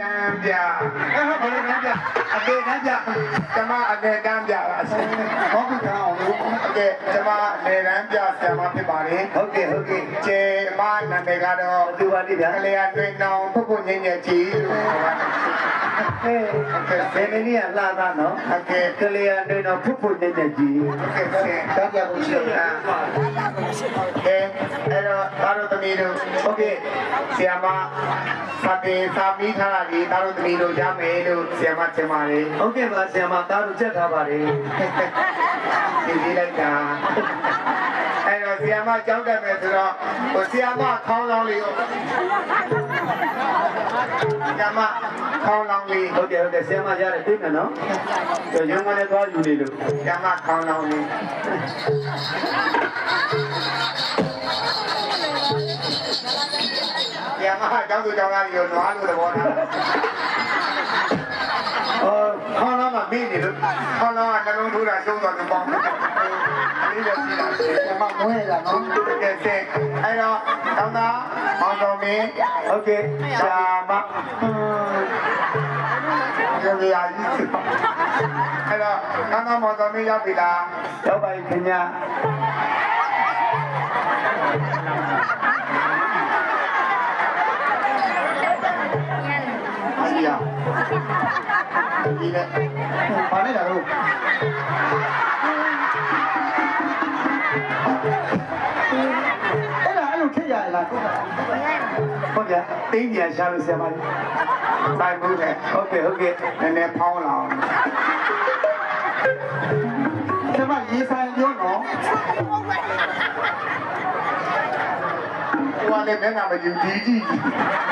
တန်းပြဘယ်လိုလဲပြအပေတန်းပြကျမအလေတန်းပြပါဆရာဟောပြီးကြအောင်လို့ဟုတ်ကဲ့ကျမအလေတန်းပြဆရာမဖြစ်ပါလေဟုတ်ကဲ့ဟုတ်ကဲ့ကျေမနာမည်ကတော့သူပါလိဗျာကလေးအတွေ့နောင်ပုပ်ပုညင်ညကြီးလို့ခေါ်ပါတယ်ဟဲ့ဘယ်မင်းကြီးကလာတာနော်ဟုတ်ကဲ့ကလေးရနေတော့ဖုတ်ဖုတ်နေနေကြီးဟုတ်ကဲ့ဆရာတောက်ကြဖို့ရှိတာကဲအဲ့တော့သာတို့သမီးတို့ဟုတ်ကဲ့ဆရာမစတဲ့စာပြီးထားတာဒီသာတို့သမီးတို့ရမယ်လို့ဆရာမထင်ပါတယ်ဟုတ်ကဲ့ပါဆရာမသားတို့ချက်ထားပါတယ်ဒီဒီလိုက်တာအဲ့တော့ဆီယမကြောက်တယ်မယ်ဆိုတော့ဟိုဆီယမခေါင်းလောင်းလေးကိုဆီယမခေါင်းလောင်းလေးဟုတ်ကဲ့ဟုတ်ကဲ့ဆရာမရတယ်သိမယ်နော်ရုံးကလည်းသွားယူနေလို့ဆီယမခေါင်းလောင်းလေး ဆီယမကြောက်သူကြောက်သားကြီးကိုနွားလို့သဘောထားအော်ခေါင်းတော့မမေ့နေလို့ခေါင်းလောင်းကနှလုံးထိုးတာရှုံးသွားတယ်ပေါ့လေးလည်းရှိတာဆီယမမွေးလာနော်တကယ်စင်အဲ့တော့တောင်းတာမောင်တော်မင်းဟုတ်ကဲ့ဆရာမရေရကြီးအဲ့တော့ကမ်းတော်မော်တော်မင်းရောက်ပြီလားရောက်ပါပြီခင်ဗျာ ရဒီနဲ့ဘာနဲ့လာလို့အဲ့ဒါအဲ့လိုဖြစ်ရလားဟုတ်ကဲ့တင်းပြန်ရှာလို့ဆရာမကြီးဆိုင်မှုနဲ့ဟုတ်ကဲ့ဟုတ်ကဲ့နည်းနည်းဖောင်းလာအောင်ဆရာမရေးဆိုင်ပြောနော်ဟိုကလည်းမျက်နှာမယူဒီကြီးပါတယ်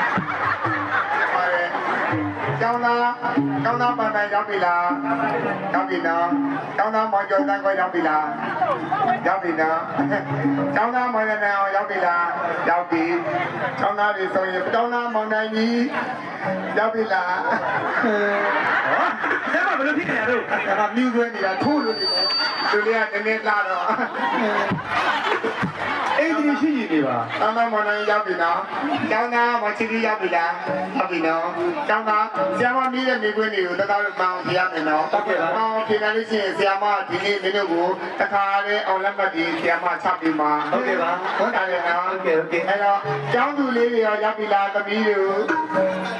ကျောင်းသားကျောင်းသားပန်ပန်ရောက်ပြီလားရောက်ပြီနော်ကျောင်းသားမောင်ကျော်တန်းကိုရောက်ပြီလားရောက်ပြီနော်ကျောင်းသားမောင်ရနေအောင်ရောက်ပြီလားရောက်ပြီကျောင်းသားတွေဆိုရင်ကျောင်းသားမောင်နိုင်ကြီးရောက်ပြီလားဆရာမဘယ်လိုဖြစ်နေရတော့အဲ့ဒါမြူးသွဲနေတာထိုးလို့နေတယ်သူလေးကနည်းနည်းလာတော့ အိမ်ကြီးရှိနေနေပါတောင်းတမောင်နိုင်ရောက်ပြီနော်။ကျောင်းသားမချီကြီးရောက်ပြီလား။ရောက်ပြီနော်။ကျောင်းသားဆရာမမီးတဲ့မိကွင်းတွေကိုတသားလို့မောင်းပြရမယ်နော်။ဟုတ်ကဲ့ပါ။မောင်းပြနေလို့ရှိရင်ဆရာမဒီနေ့မင်းတို့ကိုတခါလေးအောင်လက်မှတ်ဒီဆရာမချပြီးမှာဟုတ်ကဲ့ပါဟုတ်တယ်နော်ဟုတ်ကဲ့ဟုတ်ကဲ့အဲ့တော့ကျောင်းသူလေးတွေရောရောက်ပြီလားသမီးတို့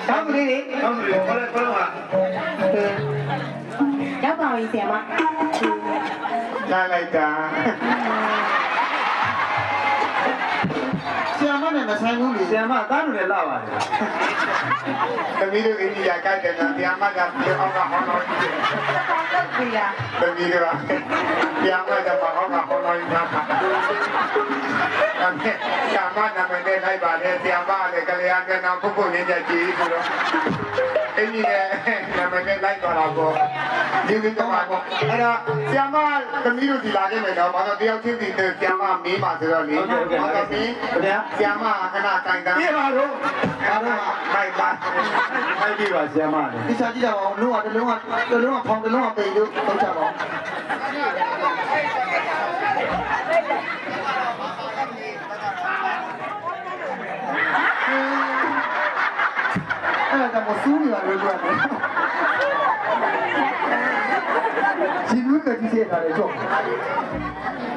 တောင်းကလေးလေးတောင်းကလေးခေါ်လိုက်ခေါ်လိုက်ရောက်ပါပြီဆရာမလာလိုက်တာ ဆရာမနဲ့မဆိုင်ဘူးလေဆရာမသားတို့လည်းလာပါတယ်သမီးတို့အိန္ဒိယကြိုက်တယ်နော်ဆရာမကပြောအောင်ကဟောတော့ လုပ်ပြီလားသမီးတို့ကဆရာမကမဟောကဟောတော့နေတာ။အဲ့ဆရာမနာမည်နဲ့လိုက်ပါလေဆရာမလည်းကလျာဏနာပုဂ္ဂိုလ်ရင်းချက်ကြီးဆိုတော့အင်းကြီးလည်းနာမည်နဲ့လိုက်သွားတာပေါ့ဒီလိုတော့ပေါ့အဲ့တော့ဆရာမသမီးတို့ဒီလာခဲ့မယ်တော့ဘာလို့တယောက်ချင်းစီဆရာမမေးပါဆိုတော့လေဘာလို့မင်းဆရာမခဏတိုင်တန်းပြေပါတော့ဘာလို့မိုက်ပါခိုင်းပြပါဆရာမလေဒီစားကြည့်ကြပါဦးလုံးဝတစ်လုံးကတစ်လုံးကဖောင်တစ်လုံးကပေလို့ထုတ်ကြပါဦးအဲ့ဒါကမစူးနေတာလို့ပြောတယ်ဂျီလူကကြည့်ရတာလေတော့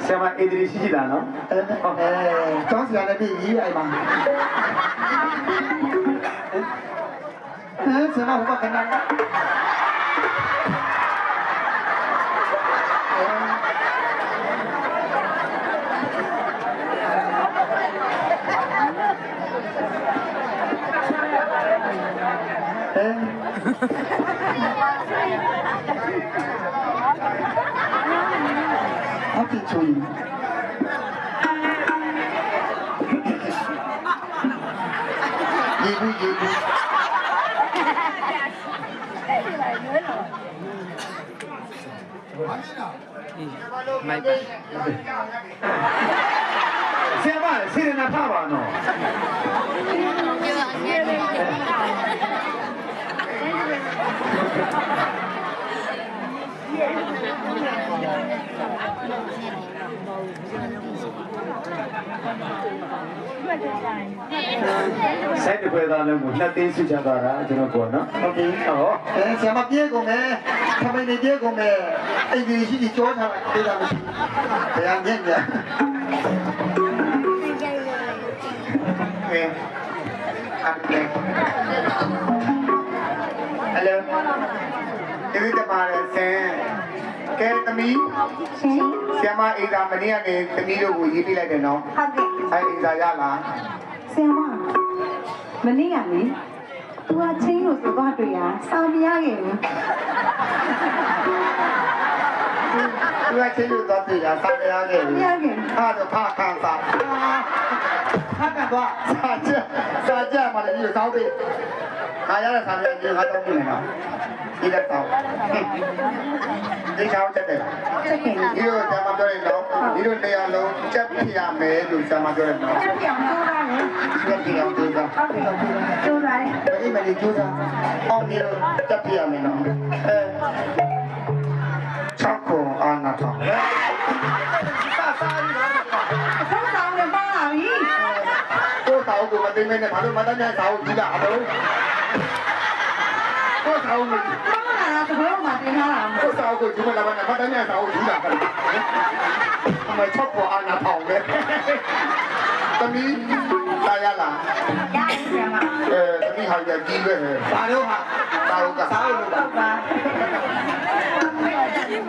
ဆရာမအိမ်ကြီးရှိရှိလားနော်အဲအဲကျောင်းစရာလည်းပြည့်ရေးအိုင်မှာအဲဆရာမဘာခဏ အပြည့်ချွေးဒီဘူးဒီဘူး မိုက်ပါဆရာမစေရနာဖပါနော် ကစိုက်တပွဲသားလုံးကိုနှစ်သိန်းစုချသွားတာကျွန်တော်ပြောနော်ဟုတ်ပြီဟောအဲဆရာမပြေကုန်မယ်ခမိန်နေပြေကုန်မယ်အိမ်ကြီးရှိကြီးကြောထားလိုက်ပြေးတာမရှိဘယ်အောင်ညံ့ညံ့ကဲအဲ့ဒါဟယ်လို ဒီတပါရဆင်ကဲသမီးရှင်ဆရာမအိမ်သာမနေ့ကနေသမီးတို့ကိုရေးပြလိုက်တယ်နော်ဟုတ်ကဲ့အဲ့အိမ်သာရလားဆရာမမနေ့ကလေသူကချင်းလို့ဆိုတော့တွေ့ရစာမရခဲ့ဘူးသူကချင်းလို့တော့ပြည်တာစာမရခဲ့မဘူးရခဲ့အဲ့တော့ဖခန်းစာ ခါကတော့စာချက်စာချက်မှလည်းဒီစောင်းပေးခါရတဲ့စာပြန်ကြီးငါတော့ပြင်နေတာဒီလက်တော့ဒီချောင်းချက်တယ်ချက်ခင်ဒီလိုဆရာမပြောရင်တော့ဒီလိုတရားလုံးချက်ပြရမယ်လို့ဆရာမပြောတယ်နော်ချက်ပြောင်းတော့တာလေချက်ပြအောင်ပြောတာဟုတ်ကဲ့ကျိုးတာလေဘယ်မှာဒီကျိုးစားအောင်ဒီလိုချက်ပြရမယ်နော်အဲချောက်ကိုအာနာထောင်း မသိမနဲ့ဘာလို့မတတ်တဲ့စာကိုကြည့်တာအလုံးကိုယ်တော်ကိုပါလာတာသဘောမှတင်ထားတာမကိုယ်တော်ကိုဒီမှာလာမနဲ့မတတ်တဲ့စာကိုကြည့်တာပဲအမချောက်ကိုအာနာထောင်းပဲသမီးလာရလားရတယ်ဆရာမအဲသမီးဟာရကြီးပဲစာတော့ဟာစာဟုတ်ကစာလို့လို့ဟုတ်ပါ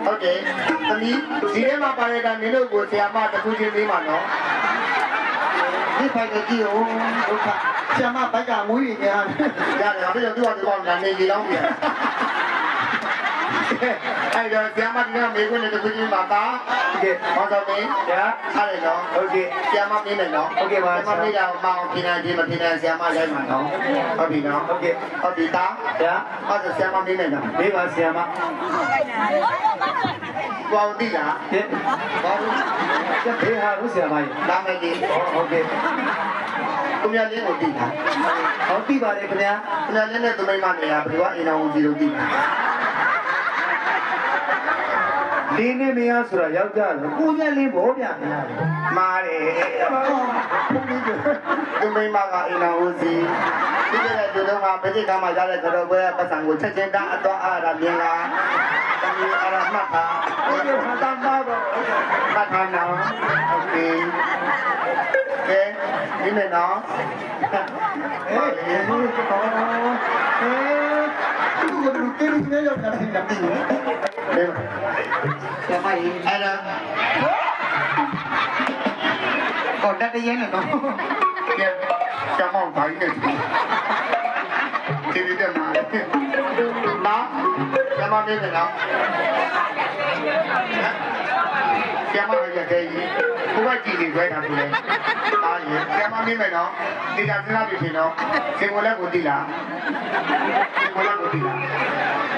ဟုတ်တယ်သမီးဒီထဲမှာပါရတာနင်တို့ကိုဆရာမတစ်ခုချင်းပေးမှာနော် ဒီဖိုင်ကကြည့်ဦးဒုက္ခဆရာမဘိုက်ကမွေးနေကြတယ်ရတယ်အဲ့တော့သူကဒီကောင်ကနေကြီးလောင်းပြန်အဲ့တော့ဆရာမဒီကမေခွန်းနဲ့တစ်ခုချင်းပါတာဒီကဟောတော့မင်းညာအားရတော့ဟုတ်ကဲ့ဆရာမမင်းမယ်နော်ဆရာမမင်းကမအောင်ပြင်နေခြင်းမပြင်နေဆရာမလိုက်မှာနော်ဟုတ်ပြီနော်ဟုတ်ကဲ့ဟုတ်ပြီသားညာအဲ့ဒါဆရာမမင်းမယ်နော်မိပါဆရာမ ဘောင်းတိလားဟဲ့ဘောင်းဘေးဟာလို့ဆရာမကြီးလာမယ်ဒီဟုတ်ကဲ့ကိုမြတ်လင်းကိုတိလားဟောတိပါတယ်ခင်ဗျာကိုမြတ်လင်းနဲ့သူမိမနေရဘယ်လိုအိမ်အောင်ကြီးလို့တိလားလင်းနေမရဆိုတာယောက်ျားလို့ကိုမြတ်လင်းဘောပြခင်ဗျာမားတယ်သူမိမကအိမ်အောင်စီဒီကနေ့ဒီတော့ကပဋိကမှာရတဲ့ကတော့ဘယ်ပတ်စံကိုချက်ချင်းကအတော့အားရမြင်လား bây giờ là tụi nó mà bây giờ cả mà ra đây tụi nó bây giờ bắt sang ngồi chơi chơi đã đó à là miếng là đang như à là mắt thà bây giờ thằng đang bao rồi mắt thà nào ok ok đi mẹ nó Ai đó? Còn đất thế giới là nó. ကဲကျမောင်းတိုင်းနေဒီဒီတက်မှာလာကျမမင်းကနော်ကျမရတဲ့ကြီးဘုရားကြည့်နေကြတာပြီလေအားရကျမမင်းမယ်နော်ဒီကစနာပြီရှင်နော်စင်ကိုလည်းကိုတိလားစင်ကိုလည်းကိုတိလား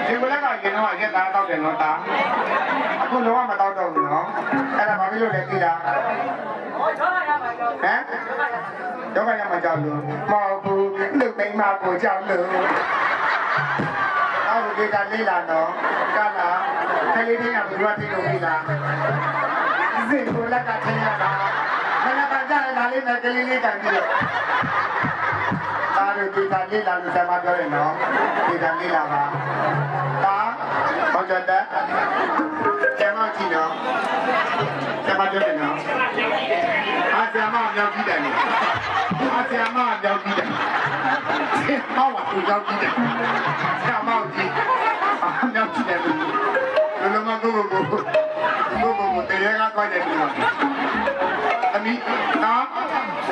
စင်ကိုလည်းကရင်တော့ရက်သားတော့တယ်နော်တာအခုတော့မတော့တော့ဘူးနော်အဲ့ဒါဘာဖြစ်လို့လဲတိလားဟမ်တော့ကရမှာကြောက်လို့မဟုတ်ဘူးလူမိန်းမကိုကြောက်လို့အော်ဒီကလေးလာတော့ကလာကလေးတွေကဘယ်လိုသိလို့ပြီလားစင်ကိုလက်ကထင်ရတာမနက်ကကြာလာလေးနဲ့ကလေးလေးကန်ပြီးတော့ ဒါတို့ဒီကလေးလာလို့ဆရာမပြောတယ်နော်ဒီကလေးလာပါဒါဟုတ်တယ်တဲ့ကျမကြည့်နော်ကျမပြောတယ်နော်အာဆီယမအမြောက်ကြီးတယ်လေအာဆီယမအမြောက်ကြီးတယ်ဟောပါသူကြောက်ကြီးတယ်ဆရာမကြီးအမြောက်ကြီးတယ်လူလူမကိုကိုကိုကိုကိုကိုတရားကတော့တယ်ဒီ မှာအမိနော်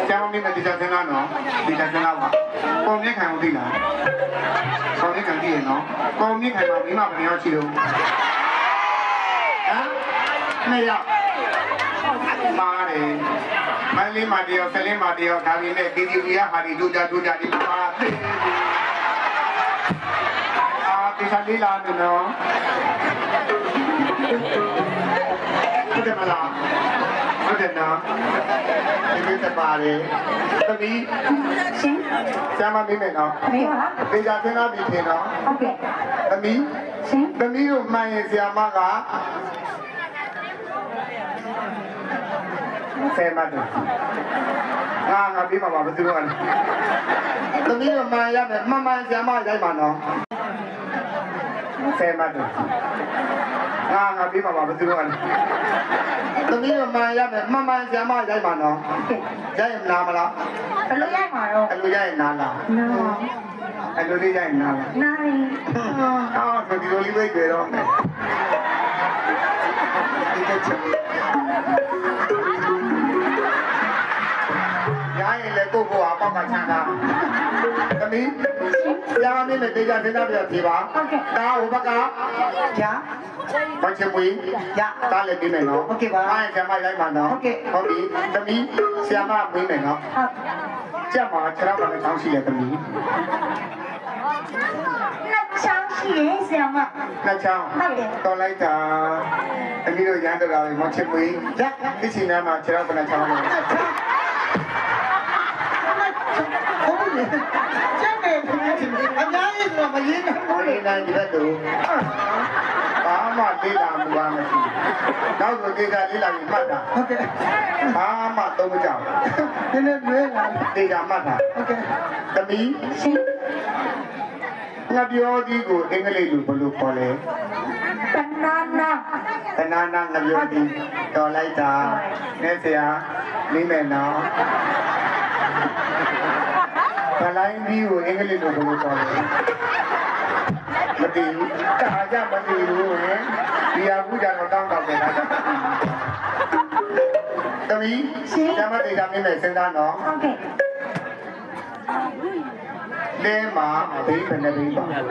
ကျမမင်းမဒီစားစနာနော်ဒီစားစနာပါပုံမြင့်ခံဦးသိလားပုံမြင့်ခံသိရနော်ပုံမြင့်ခံမှာမိမဘယ်ရောက်ရှိလို့ဟမ်နေရမားတယ်မန်လေးမာတယောက်ဆလင်းမာတယောက်ဒါပေမဲ့ဒီဒီဝီရဟာဒီဒူကြဒူကြဒီပါသေးအာဒီစားလေးလာနေနော်ဟုတ်တယ်မလားဟု တ်တယ်နော်ဒီလိုတပါလေသမီးရှင်ဆရာမမင်းမယ်နော်မေးပါလားဒေကြသင်္ကားပြီထင်နော်ဟုတ်ကဲ့သမီးရှင်သမီးတို့မှန်ရင်ဆရာမကဆယ်မတ်တယ်ငါငါပြီးမှာပါဘယ်သူကလဲသမီးတို့မှန်ရမယ်မှန်မှန်ဆရာမရိုက်ပါနော်ဆယ်မတ် တော့ငါငါပြီးမှာပါဘယ်သူကလဲသမီးတို့မှန်ရမယ်မှန်မှန်ဆရာမရိုက်ပါနော်ရိုက်ရင်နားမလားဘယ်လိုရိုက်မှာတော့အဲ့လိုရိုက်ရင်နားလားနော်အဲ့လိုလေးရိုက်နာလားနိုင်အော်ဆိုဒီလိုလေးပဲကြွယ်တော့မယ်ဒီကချက်ရိုင်းရင်လည်းကိုယ့်ကိုယ်အပေါက်ကချမ်းသာသမီးရာမင်းနဲ့တေချာစဉ်းစားပြပြပါဒါဟိုဘက်ကညာ ဘာချင်မွေးညာတားလည်းပြီးမယ်နော်ဟုတ်ကဲ့ပါအားရဆရာမရိုက်ပါနော်ဟုတ်ကဲ့ဟုတ်ပြီသမီးဆရာမမွေးမယ်နော်ဟုတ်ကြက်မှာခြေထောက်ကလည်းချောင်းရှိတယ်သမီးနှစ်ချောင်းရှိရဲ့ဆရာမနှစ်ချောင်းဟုတ်တယ်တော်လိုက်တာသမီးတို့ရန်တော်တာတွေမချစ်မွေးညာဒီချိန်နာမှာခြေထောက်ကလည်းချောင်းတ ယ်ဟုတ်တယ်ကျန်တယ်ခင်ဗျာအများကြီးတော့မရင်းနိုင်ဘိုးလေးနိုင်ဒီဘက်သူဘာမှသေးတာမူပါမရှိနောက်ဆိုသေးတာလေးလာပြီးမှတ်တာဟုတ်ကဲ့ဘာမှသုံးမကြဒီနေ့လွဲလာဘူးသေးတာမှတ်တာဟုတ်ကဲ့သမီးရှင်ငါပြောဒီကိုအင်္ဂလိပ်လိုဘယ်လိုခေါ်လဲတနာနာတနာနာငါပြောဒီတော်လိုက်တာနဲ့ဆရာနေမယ်နော် ဗလိုင်းဒီကိုအင်္ဂလိပ်လိုဘယ်လိုခေါ်လဲမသိဘူးတာကြမသိဘူးဟင်ဒီဟာကူကြတော့တောင်းတောင်းနေတာသမီးကျမတေချာမင်းနဲ့စဉ်းစားနော်ဟုတ်ကဲ့လဲမှာဘေးဘယ်နှဘေးပါနှစ်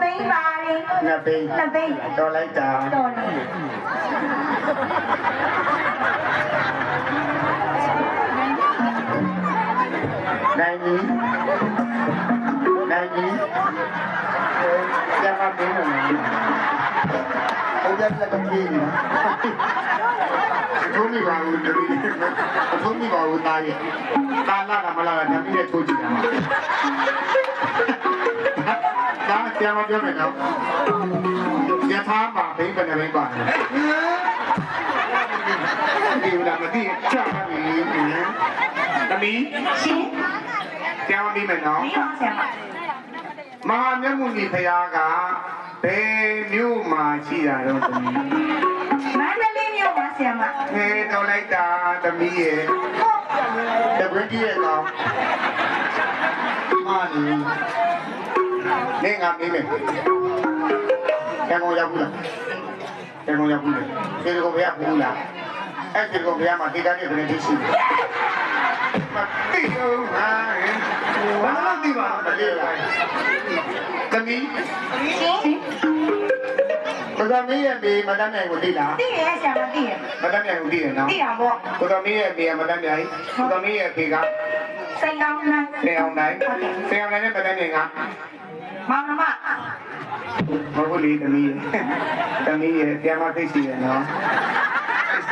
ပိန်းပါလေနှစ်ဘေးနှစ်ပိန်းတော်လိုက်တာတော်တယ် နိုင်ကြီးနိုင်ကြီးကျမဘေးနဲ့နိုင်ဟုတ်တယ်လည်းတော့ကြီးနေထိုးမိပါဘူးတမီးထိုးမိပါဘူးတာရဲ့တာလာကမလာကတမီးနဲ့ထိုးကြည့်တာဒါကျမပြောမယ်နော်ယထာမှာဘိဗနဲ့ဘိပါဒီဦးလာမသိချာပါပြီတမီးရှင် ကျမပြီးမယ်နော်ဒီပါဆရာမမဟာမြတ်မုနီဖရာကဘယ်မြို့မှာရှိတာတော့တမီးမန္တလေးမြို့ပါဆရာမခဲတော်လိုက်တာတမီးရဲ့ဟုတ်တပည့်ကြီးရဲ့ကောင်မာနီနေငါမေးမယ်ရန်ကုန်ရောက်ဘူးလားရန်ကုန်ရောက်ဘူးလေဒီကောင်ဘယ်ကဘူးလားအဲ့ဒီကောင်ဘယ်မှာတိတာနေဘယ်နဲ့ရှိလဲ မသိဘူးဟာဘာလို့ဒီမှာမလေးလားတမီးရှင်ကိုတော်မင်းရဲ့မေမတန်းနိုင်ကိုသိလားသိရဲ့ဆရာမသိရဲ့မတန်းနိုင်ကိုသိတယ်နော်သိတာပေါ့ကိုတော်မင်းရဲ့မေကမတန်းနိုင်ကိုတော်မင်းရဲ့ဖေကစိတ်ကောင်းနိုင်ဆင်အောင်နိုင်ဆင်အောင်နိုင်နဲ့မတန်းနိုင်ကမောင်နှမမဟုတ်လေတမီးတမီးရဲ့ပြန်မသိရှိရနော်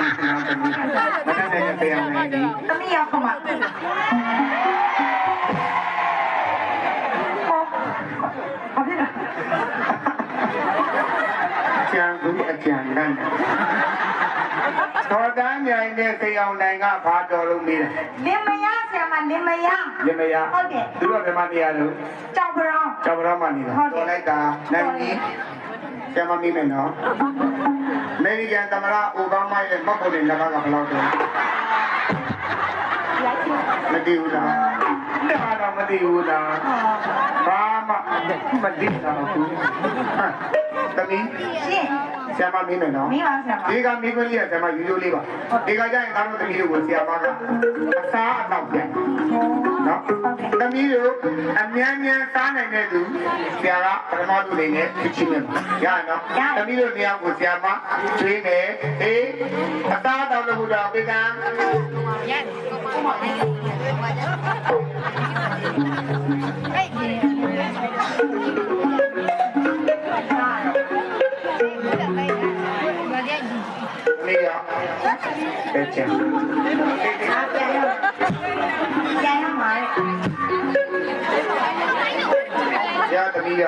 သိရှိနော်တမီးမတန်းနိုင်နဲ့ဆင်အောင်နိုင်ဒီသမီးရောက်ခမဟုတ်ပြီလားကျန်ဘူးအကျန်တန်းတော်တန်းမြိုင်တဲ့ဆင်အောင်နိုင်ကဘာတော်လုံးမေးတယ်လင်မယားဆရာမလင်မယားလင်မယားဟုတ်တယ်သူတို့ကဘယ်မှာနေရလို့ကြောက်ပရောင်းကျော်ဘရောမှနေတာဟုတ်တယ်တော်လိုက်တာနိုင်ကြီးကျမမိမယ်နော်အ မေရိကန်သမ္မတအိုဘားမားရဲ့မှတ်ဖို့တွေလည်းကဘယ်လောက်တော့မသိဘူးလားဒါတော့မသိဘူးလားဘာမှမသိတာဘူးတမီးရှင်ဆရာမမင်းမယ်နော်မိပါဆရာမဒီကမိခွန်းလေးကဆရာမယူရိုးလေးပါဒီကကြရင်သားတို့တမီးတို့ကိုဆရာမကအစားအတော့ပြန် နော်တမီးတို့အမြန်မြန်စားနိုင်တဲ့သူဆရာကပထမသူနေနဲ့ဖြစ်ချင်းမယ်ရရနော်တမီးတို့နေရာကိုဆရာမကျွေးမယ်အေးအစားအတော့လို့ဘုရားပေးကံနေ တဲ့ချင်အားပြန်ရပြန်ရမှာလေရသမီးရ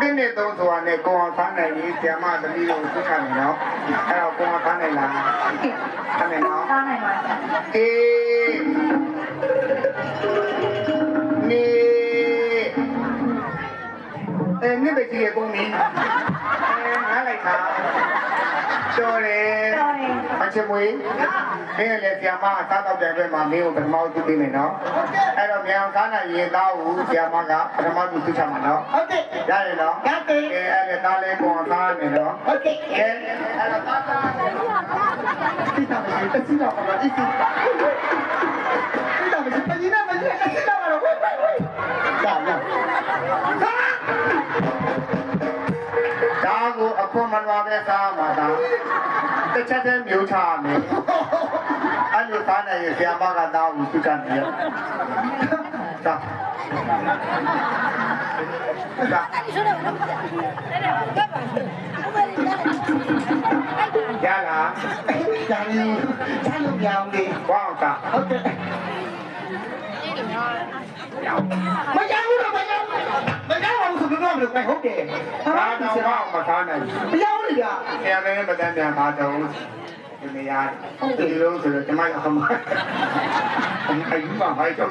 တင်းနေတော့ဆိုတာနဲ့ကိုအောင်သားနိုင်ကြီးဆရာမသမီးကိုသူ့ခံနေတော့အဲ့တော့ကိုအောင်သားနိုင်လားသားနိုင်တော့သားနိုင်ပါလားအေးနေအဲနေပဲကြီးကုန်ပြီအဲငါလိုက်တာ တော်တယ်တော်တယ်အချမွေးမင်းလည်းဆရာမအစားတော့တဲ့ဘက်မှာမင်းကိုပထမဦးသူသိနေနော်အဲ့တော့မြန်အောင်စားနိုင်ရင်သားကိုဆရာမကပထမသူသိချမှာနော်ဟုတ်ကဲ့ရတယ်နော်ရတယ်အဲအဲ့ဒါသားလေးကိုအောင်စားနေနော်ဟုတ်ကဲ့ကဲအဲ့တော့သားသားတိတာမရှိတစီတော့ပါတော့အစ်တိတာမရှိပကြီးနဲ့မရှိတစီတော့ပါတော့ဝိုင်းဝိုင်းဝိုင်းဒါနော် တစ်ချက်တည်းမျိုးချရမယ်အဲ့လိုစားနိုင်ရင်ဆရာမကသားကိုသိချနေရဒါဒါရလားဒါလေးဒါလိုပြောင်းလေးဝအောင်သားဟုတ်ကဲ့မကြောက်ဘူးတော့မကြောက်ဘူး မကြောက်ဘူးဆိုတော့မလို့ပဲဟုတ်တယ်ဒါတော့ဝအောင်မစားနိုင်မကြောက်ဘူးလေကဆရာလည်းမတန်းပြန်ပါတော့ဒီနေရာဒီလိုဆိုတော့ကျမအမအမအယူပါဟိုက်တော့